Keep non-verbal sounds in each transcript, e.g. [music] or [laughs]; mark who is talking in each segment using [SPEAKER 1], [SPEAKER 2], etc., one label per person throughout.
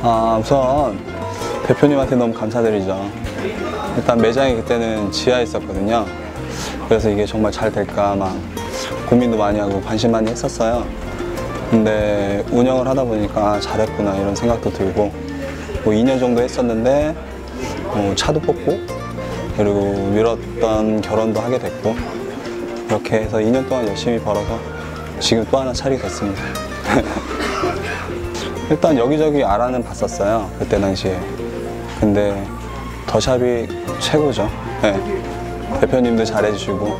[SPEAKER 1] 우선 대표님한테 너무 감사드리죠. 일단 매장이 그때는 지하에 있었거든요. 그래서 이게 정말 잘 될까 막 고민도 많이 하고 관심 많이 했었어요. 근데 운영을 하다 보니까 아, 잘했구나 이런 생각도 들고 뭐 2년 정도 했었는데 뭐 차도 뽑고 그리고 미뤘던 결혼도 하게 됐고 이렇게 해서 2년 동안 열심히 벌어서 지금 또 하나 차리게 됐습니다. [laughs] 일단 여기저기 알아는 봤었어요. 그때 당시에. 근데 더샵이 최고죠. 네. 대표님도 잘해주시고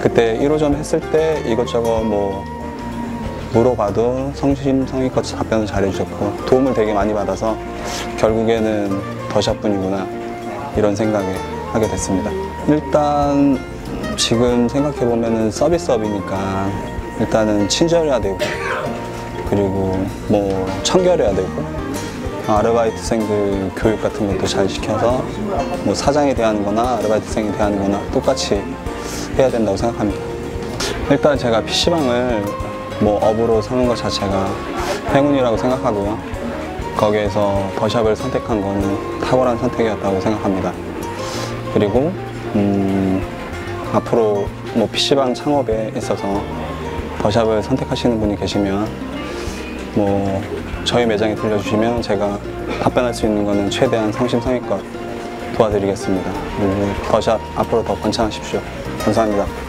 [SPEAKER 1] 그때 1호점 했을 때 이것저것 뭐 물어봐도 성심성의껏 답변을 잘해주셨고 도움을 되게 많이 받아서 결국에는 더샵분이구나 이런 생각에 하게 됐습니다. 일단 지금 생각해 보면은 서비스업이니까 일단은 친절해야 되고 그리고 뭐 청결해야 되고 아르바이트생들 교육 같은 것도 잘 시켜서 뭐 사장에 대한 거나 아르바이트생에 대한 거나 똑같이 해야 된다고 생각합니다. 일단 제가 PC방을 뭐 업으로 삼은 것 자체가 행운이라고 생각하고요. 거기에서 더샵을 선택한 거는 탁월한 선택이었다고 생각합니다. 그리고 음, 앞으로 뭐 PC방 창업에 있어서 더샵을 선택하시는 분이 계시면 뭐 저희 매장에 들려주시면 제가 답변할 수 있는 거는 최대한 성심성의껏 도와드리겠습니다. 더샵 앞으로 더 번창하십시오. 감사합니다.